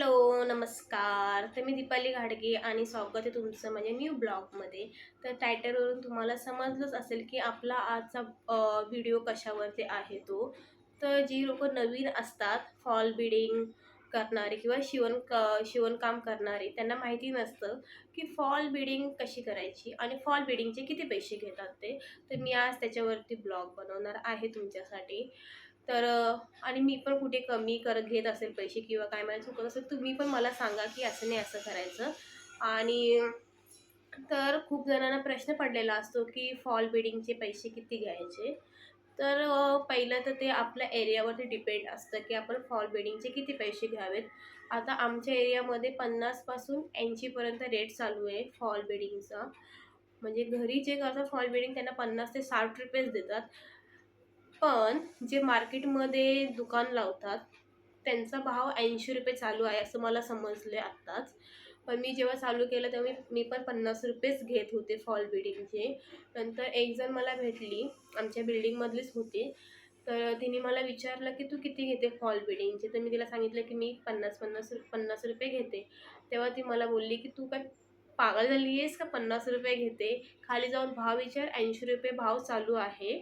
Hello नमस्कार. तर मी दीपाली घाडगे आणि स्वागत आहे तुमचं माझ्या न्यू ब्लॉगमध्ये तर टायटलवरून तुम्हाला समजलंच असेल की आपला आजचा व्हिडिओ कशावरती आहे तो. तर जी लोक नवीन असतात फॉल बिडिंग करणारे किंवा शिवण क शिवणकाम करणारे त्यांना माहिती नसतं की फॉल बिडिंग कशी करायची आणि फॉल बिडिंगचे किती पैसे घेतात ते. तर मी आज त्याच्यावरती ब्लॉग बनवणार आहे तुमच्यासाठी. तर आणि मी पण कुठे कमी करत घेत असेल पैसे किंवा काय मला चुकत असेल तुम्ही पण मला सांगा की असं नाही असं करायचं. आणि तर खूप जणांना प्रश्न पडलेला असतो की फॉल बिडिंगचे पैसे किती घ्यायचे? तर पहिलं तर ते आपल्या एरियावरती डिपेंड असतं की आपण फॉल बिडिंगचे किती पैसे घ्यावेत. आता आमच्या एरियामध्ये पन्नासपासून ऐंशीपर्यंत रेट चालू आहे फॉल बिडिंगचा. म्हणजे घरी जे करतात फॉल बिडिंग त्यांना पन्नास ते साठ रुपयेच देतात. पण जे मार्केटमध्ये दुकान लावतात त्यांचा भाव ऐंशी रुपये चालू आहे असं मला समजले आत्ताच. पण मी जेव्हा चालू केलं तेव्हा मी मी पण पन्नास रुपयेच घेत होते फॉल बिडिंगचे नंतर एक जण मला भेटली आमच्या बिल्डिंगमधलीच होती. तर तिने मला विचारलं की तू किती घेते फॉल बिडिंगचे तर मी तिला सांगितलं की मी पन्नास पन्नास पन्नास रुपये घेते. तेव्हा ती मला बोलली की तू काय पागल झाली आहेस का? पन्नास रुपये घेते. खाली जाऊन भाव विचार ऐंशी रुपये भाव चालू आहे.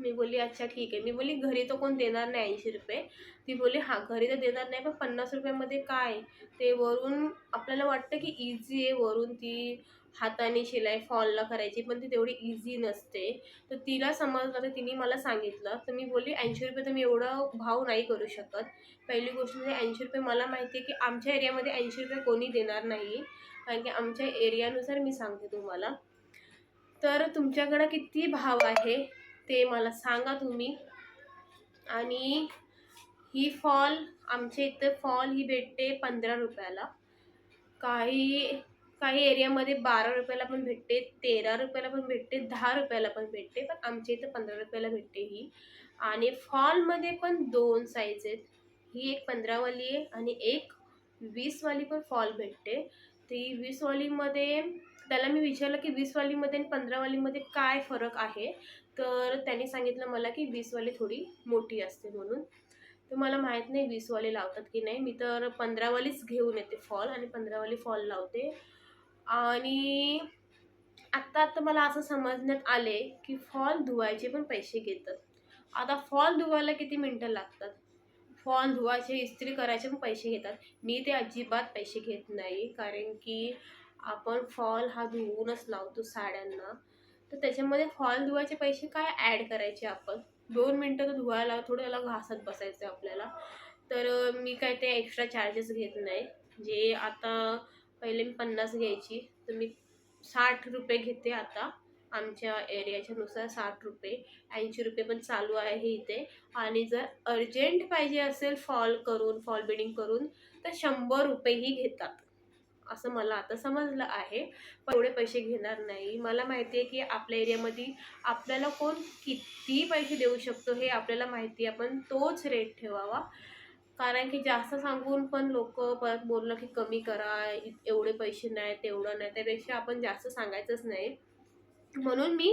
मी बोलली अच्छा ठीक आहे. मी बोलली घरी तर कोण देणार नाही ऐंशी रुपये. ती बोलली हां घरी तर देणार नाही पण पन्नास रुपयामध्ये काय? ते वरून आपल्याला वाटतं की इझी आहे वरून ती हाताने शिलाई फॉलला करायची पण ती तेवढी इझी नसते. तर तिला समजलं तर तिने मला सांगितलं. तर मी बोलली ऐंशी रुपये तर मी एवढं भाव नाही करू शकत. पहिली गोष्ट म्हणजे ऐंशी रुपये मला माहिती आहे की आमच्या एरियामध्ये ऐंशी रुपये कोणी देणार नाही. कारण की आमच्या एरियानुसार मी सांगते तुम्हाला. तर तुमच्याकडं किती भाव आहे? ते मला सांगा तुम्ही. आणि ही फॉल आमच्या इथं फॉल ही भेटते पंधरा रुपयाला. काही काही एरियामध्ये बारा रुपयाला पण भेटते तेरा रुपयाला पण भेटते दहा रुपयाला पण भेटते पण आमच्या इथं पंधरा रुपयाला भेटते ही. आणि फॉलमध्ये पण दोन साईज आहेत. ही एक पंधरावाली आहे आणि एक वीसवाली पण फॉल भेटते. ती वीसवालीमध्ये त्याला मी विचारलं की वीसवालीमध्ये आणि पंधरावालीमध्ये काय फरक आहे? तर त्यांनी सांगितलं मला की वीसवाली थोडी मोठी असते म्हणून. तर मला माहीत नाही वीसवाली लावतात की नाही. मी तर पंधरावालीच घेऊन येते फॉल आणि पंधरावाली फॉल लावते. आणि आत्ता आत्ता मला असं समजण्यात आले की फॉल धुवायचे पण पैसे घेतात. आता फॉल धुवायला किती मिनटं लागतात? फॉल धुवायचे इस्त्री करायचे पण पैसे घेतात. मी ते अजिबात पैसे घेत नाही. कारण की आपण फॉल हा धुवूनच लावतो साड्यांना. तर त्याच्यामध्ये फॉल धुवायचे पैसे काय ॲड करायचे आपण? दोन मिनटं तर धुवायला थोडं त्याला घासत बसायचं आहे आपल्याला. तर मी काय ते एक्स्ट्रा चार्जेस घेत नाही. जे आता पहिले मी पन्नास घ्यायची तर मी साठ रुपये घेते आता. आमच्या एरियाच्या नुसार साठ रुपये. ऐंशी रुपये पण चालू आहे इथे. आणि जर अर्जंट पाहिजे असेल फॉल करून फॉल बिडिंग करून तर शंभर रुपयेही घेतात. असं मला आता समजलं आहे. पण एवढे पैसे घेणार नाही. मला माहिती आहे की आपल्या एरियामध्ये आपल्याला कोण किती पैसे देऊ शकतो हे आपल्याला माहिती आहे. आपण तोच रेट ठेवावा. कारण की जास्त सांगून पण लोक परत बोललं की कमी करा एवढे पैसे नाही तेवढं नाही त्यापेक्षा आपण जास्त सांगायचंच नाही. म्हणून मी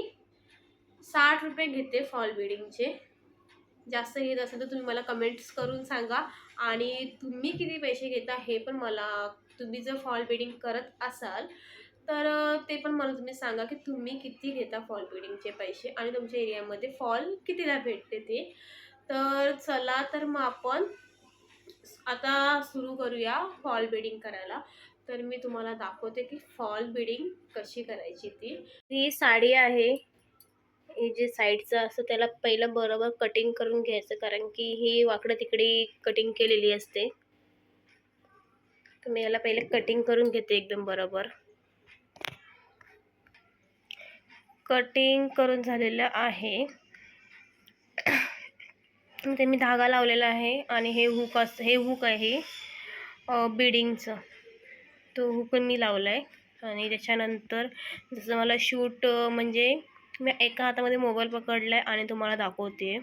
साठ रुपये घेते फॉल बिडिंगचे जास्त घेत असेल तर तुम्ही मला कमेंट्स करून सांगा. आणि तुम्ही किती पैसे घेता हे पण मला तुम्ही जर फॉल बिडिंग करत असाल तर ते पण मला तुम्ही सांगा की तुम्ही किती घेता फॉल बिडिंगचे पैसे आणि तुमच्या एरियामध्ये फॉल कितीला भेटते ते? तर चला तर मग आपण आता सुरू करूया फॉल बिडिंग करायला. तर मी तुम्हाला दाखवते की फॉल बिडिंग कशी करायची ती. ही साडी आहे. हे जे साईडचं असतं त्याला पहिलं बरोबर कटिंग करून घ्यायचं कारण की ही वाकडं तिकडे कटिंग केलेली असते. तर मी याला पहिले कटिंग करून घेते एकदम बरोबर. कटिंग करून झालेलं आहे. ते मी धागा लावलेला आहे आणि हे हुक अस हे हुक आहे बिडिंगचं तो हुक पण मी लावला आहे आणि त्याच्यानंतर जसं मला शूट म्हणजे मी एका हातामध्ये मोबाईल पकडला आहे आणि तुम्हाला दाखवते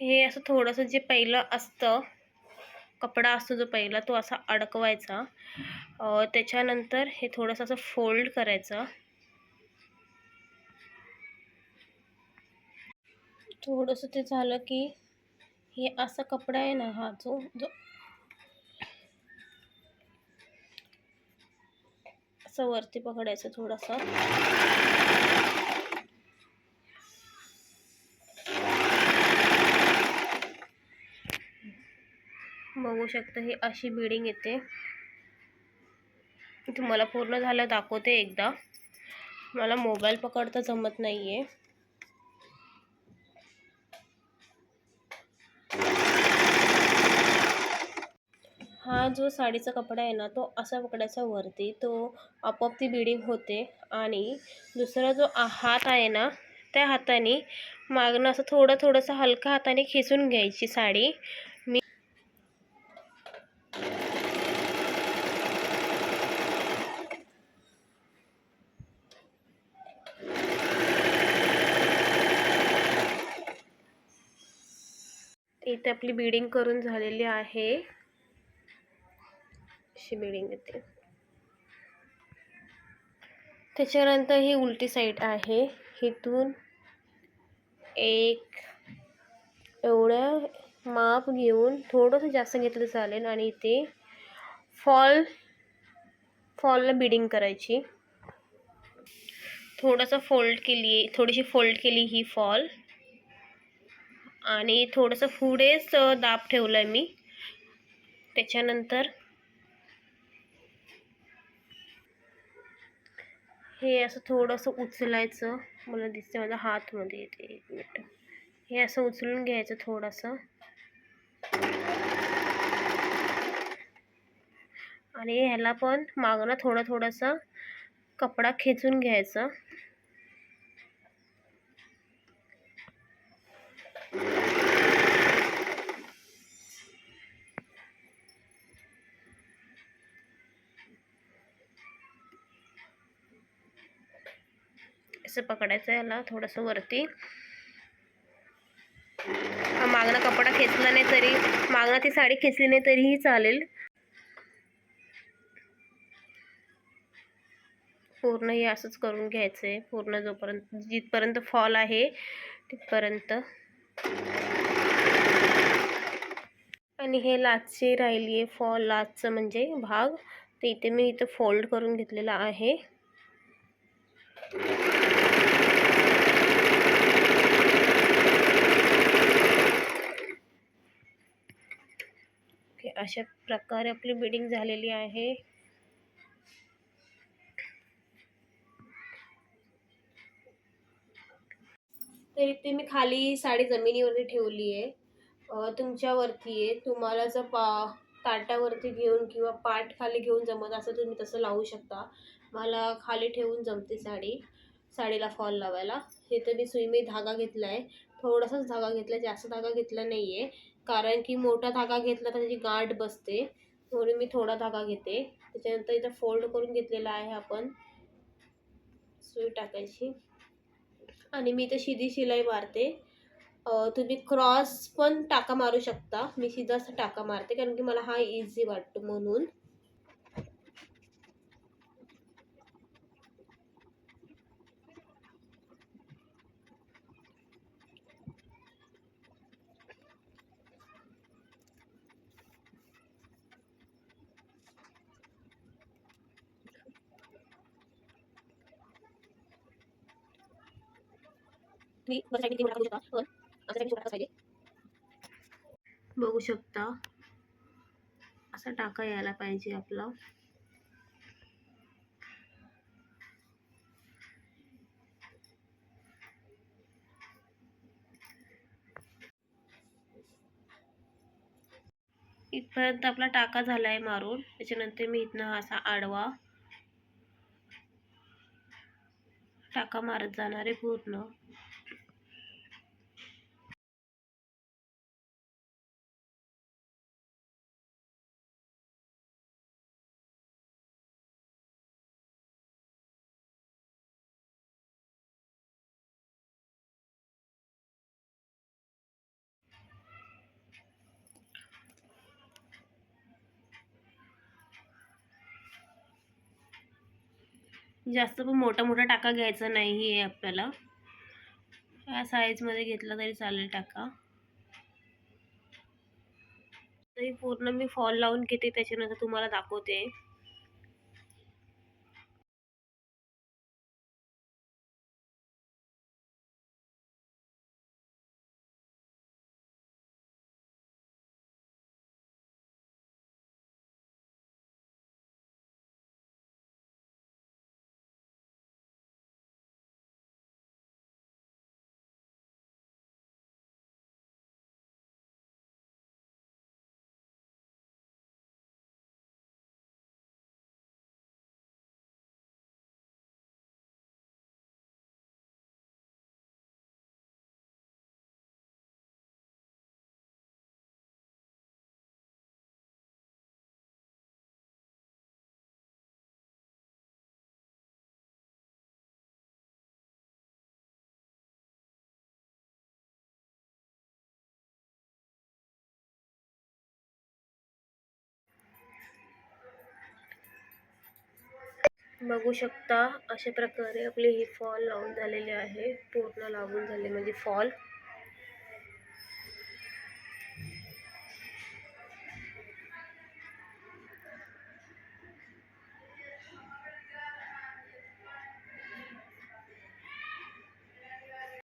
हे असं थोडंसं जे पहिलं असतं कपडा असतो जो पहिला तो असा अडकवायचा. त्याच्यानंतर हे थोडंसं असं फोल्ड करायचं. थोडंसं ते झालं की हे असा कपडा आहे ना हा जो जो असं वरती पकडायचं थोडंसं. बघू शकता ही अशी बिल्डिंग येते. तुम्हाला पूर्ण झालं दाखवते एकदा. मला मोबाईल पकडता जमत नाही आहे हा जो साडीचा कपडा आहे ना तो असा पकडायचा वरती. तो आपोआप ती बिडिंग होते आणि दुसरा जो हात आहे ना त्या हाताने मागणं असं थोडं थोडंसं हलका हाताने खेचून घ्यायची साडी मी इथे आपली बिडिंग करून झालेली आहे. अशी बिडिंग येते. त्याच्यानंतर ही उलटी साईड आहे. इथून एक एवढं माप घेऊन थोडंसं जास्त घेतलं चालेल आणि इथे फॉल फॉलला बिडिंग करायची. थोडंसं फोल्ड केली थोडीशी फोल्ड केली ही फॉल. आणि थोडंसं पुढेच दाब ठेवलं आहे मी. त्याच्यानंतर हे असं थोडंसं उचलायचं. मला दिसते माझ्या हातमध्ये येते एक मिनिट. हे असं उचलून घ्यायचं थोडंसं. आणि ह्याला पण मागणं थोडं थोडंसं कपडा खेचून घ्यायचं. असं पकडायचं याला थोडंसं वरती. मागणं कपडा खेचला नाही तरी मागणं ती साडी खेचली नाही तरीही चालेल. पूर्ण हे असंच करून घ्यायचं आहे. पूर्ण जोपर्यंत जिथपर्यंत फॉल आहे तिथपर्यंत. आणि हे लाचची राहिली आहे फॉल लाचचं म्हणजे भाग. तर इथे मी इथं फोल्ड करून घेतलेला आहे. अशा प्रकारे आपली बिडिंग झालेली आहे. तर इथे मी खाली साडी जमिनीवरती ठेवली आहे. तुमच्यावरती आहे. तुम्हाला जर पा ताटावरती घेऊन किंवा पाट खाली घेऊन जमत असं तुम्ही तसं लावू शकता. मला खाली ठेवून जमते साडी साडीला फॉल लावायला. हे तर मी सुईमे धागा घेतला आहे थोडासाच धागा घेतला जास्त धागा घेतला नाही आहे कारण की मोठा धागा घेतला तर त्याची गाठ बसते. म्हणून मी थोडा धागा घेते. त्याच्यानंतर इथं फोल्ड करून घेतलेला आहे आपण. सुई टाकायची. आणि मी इथं शिधी शिलाई मारते. तुम्ही क्रॉस पण टाका मारू शकता. मी सीधाच टाका मारते. कारण की मला हा इझी वाटतो म्हणून. बघू शकता असा टाका यायला पाहिजे आपला. इथपर्यंत आपला टाका झाला आहे मारून. त्याच्यानंतर मी इथनं हा असा आडवा टाका मारत जाणार आहे पूर्ण. जास्त पण मोठा मोठा टाका घ्यायचा नाही आहे आपल्याला. या साईजमध्ये घेतला तरी चालेल टाका. तरी पूर्ण मी फॉल लावून घेते त्याच्यानंतर तुम्हाला दाखवते. बघू शकता अशा प्रकारे आपली हे फॉल लावून झालेली आहे. पूर्ण लागून झाले म्हणजे फॉल